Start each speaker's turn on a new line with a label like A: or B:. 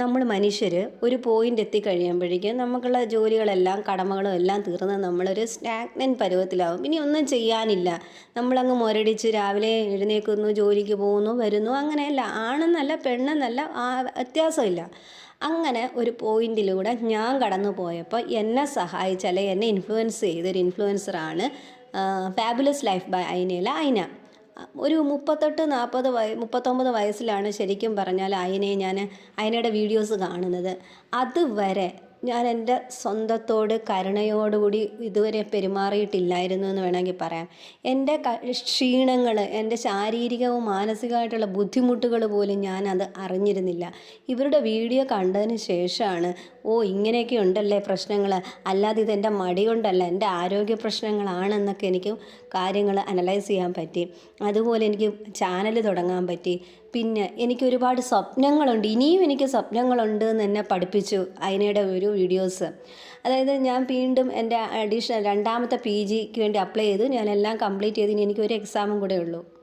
A: നമ്മൾ മനുഷ്യർ ഒരു പോയിന്റ് എത്തിക്കഴിയുമ്പോഴേക്കും നമുക്കുള്ള ജോലികളെല്ലാം കടമകളും എല്ലാം തീർന്ന് നമ്മളൊരു സ്റ്റാഗ്നൻ പരുവത്തിലാവും. ഇനി ഒന്നും ചെയ്യാനില്ല. നമ്മളങ്ങ് മുരടിച്ച് രാവിലെ എഴുന്നേൽക്കുന്നു ജോലിക്ക് പോകുന്നു വരുന്നു അങ്ങനെയല്ല. ആണെന്നല്ല പെണ്ണെന്നല്ല വ്യത്യാസമില്ല. അങ്ങനെ ഒരു പോയിന്റിലൂടെ ഞാൻ കടന്നു പോയപ്പോൾ എന്നെ സഹായിച്ച അല്ലെ എന്നെ ഇൻഫ്ലുവൻസ് ചെയ്തൊരു ഇൻഫ്ലുവൻസറാണ് ഫാബുലസ് ലൈഫ് ബൈ അയിനയിലെ അയിന ഒരു മുപ്പത്തെട്ട് നാൽപ്പത് വയ മുപ്പത്തൊമ്പത് വയസ്സിലാണ് ശരിക്കും പറഞ്ഞാൽ അയനെ ഞാൻ അയനയുടെ വീഡിയോസ് കാണുന്നത്. അതുവരെ ഞാൻ എന്റെ സ്വന്തത്തോട് കരുണയോടുകൂടി ഇതുവരെ പെരുമാറിയിട്ടില്ലായിരുന്നു എന്ന് വേണമെങ്കിൽ പറയാം. എന്റെ ക്ഷീണങ്ങൾ എന്റെ ശാരീരികവും മാനസികമായിട്ടുള്ള ബുദ്ധിമുട്ടുകൾ പോലും ഞാൻ അത് അറിഞ്ഞിരുന്നില്ല. ഇവരുടെ വീഡിയോ കണ്ടതിന് ശേഷമാണ് ഓ ഇങ്ങനെയൊക്കെ ഉണ്ടല്ലേ പ്രശ്നങ്ങൾ അല്ലാതെ ഇതെന്റെ മടി കൊണ്ടല്ല എന്റെ ആരോഗ്യ പ്രശ്നങ്ങളാണെന്നൊക്കെ എനിക്ക് കാര്യങ്ങൾ അനലൈസ് ചെയ്യാൻ പറ്റി. അതുപോലെ എനിക്ക് ചാനൽ തുടങ്ങാൻ പറ്റി. പിന്നെ എനിക്ക് ഒരുപാട് സ്വപ്നങ്ങളുണ്ട്. ഇനിയും എനിക്ക് സ്വപ്നങ്ങളുണ്ട് എന്ന് എന്നെ പഠിപ്പിച്ചു അതിനയുടെ ഒരു വീഡിയോസ് അതായത് ഞാൻ വീണ്ടും എന്റെ അഡീഷണൽ രണ്ടാമത്തെ പി ജിക്ക് വേണ്ടി അപ്ലൈ ചെയ്തു. ഞാനെല്ലാം കംപ്ലീറ്റ് ചെയ്ത് ഇനി എനിക്ക് ഒരു എക്സാമും കൂടെ ഉള്ളൂ.